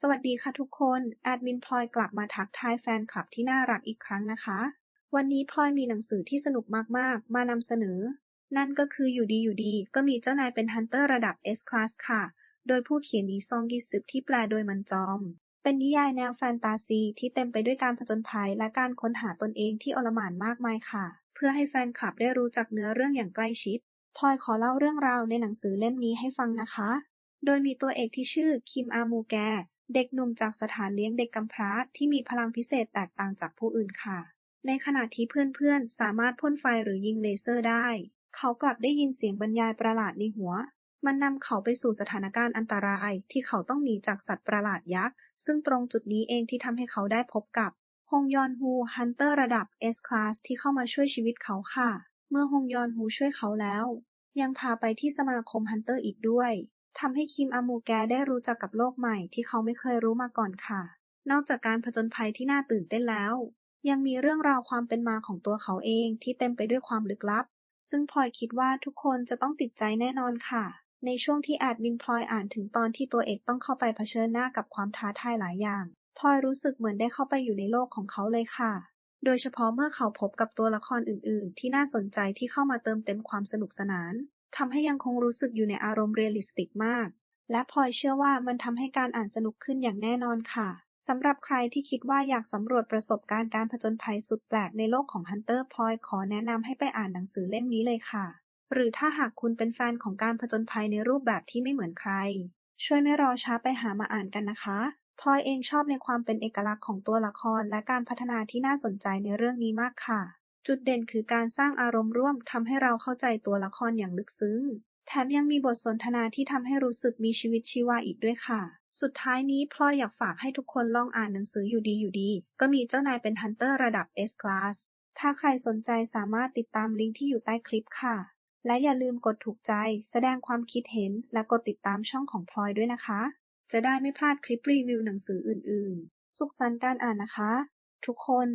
สวัสดีค่ะทุกคน แอดมินพลอยกลับมาทักทายแฟนคลับที่น่ารักอีกครั้งนะคะ วันนี้พลอยมีหนังสือที่สนุกมากๆ มานำเสนอ นั่นก็คืออยู่ดีอยู่ดี ก็มีเจ้านายเป็นฮันเตอร์ระดับ S Class ค่ะ โดยผู้เขียนอีซองกิซึที่แปลโดยมันจอม เป็นนิยายแนวแฟนตาซีที่เต็มไปด้วยการผจญภัยและการค้นหาตนเองที่อลหม่านมากมายค่ะ เพื่อให้แฟนคลับได้รู้จักเนื้อเรื่องอย่างใกล้ชิด พลอยขอเล่าเรื่องราวในหนังสือเล่มนี้ให้ฟังนะคะ โดยมีตัวเอกที่ชื่อคิมอามูแก เด็กหนุ่มจากสถานเลี้ยงเด็กกำพร้าที่มีพลังพิเศษแตกต่างจากผู้อื่นค่ะ ในขณะที่เพื่อนๆ สามารถพ่นไฟหรือยิงเลเซอร์ได้ เขากลับได้ยินเสียงบรรยายประหลาดในหัว มันนำเขาไปสู่สถานการณ์อันตรายที่เขาต้องหนีจากสัตว์ประหลาดยักษ์ ซึ่งตรงจุดนี้เองที่ทำให้เขาได้พบกับฮงยอนฮูฮันเตอร์ระดับ S Class ที่เข้ามาช่วยชีวิตเขาค่ะ เมื่อฮงยอนฮูช่วยเขาแล้ว ยังพาไปที่สมาคมฮันเตอร์อีกด้วย ทำให้คิมอามูแกได้รู้จักกับโลกใหม่ที่เขาไม่เคยรู้มาก่อนค่ะ นอกจากการผจญภัยที่น่าตื่นเต้นแล้ว ยังมีเรื่องราวความเป็นมาของตัวเขาเองที่เต็มไปด้วยความลึกลับ ซึ่งพลอยคิดว่าทุกคนจะต้องติดใจแน่นอนค่ะ ในช่วงที่แอดมินพลอยอ่านถึงตอนที่ตัวเอกต้องเข้าไปเผชิญหน้ากับความท้าทายหลายอย่างพลอยรู้สึกเหมือนได้เข้าไปอยู่ในโลกของเขาเลยค่ะ โดยเฉพาะเมื่อเขาพบกับตัวละครอื่น ๆ ที่น่าสนใจที่เข้ามาเติมเต็มความสนุกสนาน ทำให้ยังคงรู้สึกอยู่ในอารมณ์เรียลลิสติกมาก และพลอยเชื่อว่ามันทำให้การอ่านสนุกขึ้นอย่างแน่นอนค่ะสำหรับใครที่คิดว่าอยากสำรวจประสบการณ์การผจญภัยสุดแปลกในโลกของฮันเตอร์พลอยขอแนะนำให้ไปอ่านหนังสือเล่มนี้เลยค่ะ หรือถ้าหากคุณเป็นแฟนของการผจญภัยในรูปแบบที่ไม่เหมือนใคร ช่วยไม่รอช้าไปหามาอ่านกันนะคะพลอยเองชอบในความเป็นเอกลักษณ์ของตัวละครและการพัฒนาที่น่าสนใจในเรื่องนี้มากค่ะ จุดเด่นคือการสร้างอารมณ์ร่วมทำให้เราเข้าใจตัวละครอย่างลึกซึ้ง แถมยังมีบทสนทนาที่ทำให้รู้สึกมีชีวิตชีวาอีกด้วยค่ะ สุดท้ายนี้พลอยอยากฝากให้ทุกคนลองอ่านหนังสืออยู่ดีอยู่ดี ก็มีเจ้านายเป็นฮันเตอร์ระดับ S Class ถ้าใครสนใจสามารถติดตามลิงก์ที่อยู่ใต้คลิปค่ะ และอย่าลืมกดถูกใจ แสดงความคิดเห็น และกดติดตามช่องของพลอยด้วยนะคะ จะได้ไม่พลาดคลิปรีวิวหนังสืออื่นๆ สุขสันต์การอ่านนะคะ ทุกคน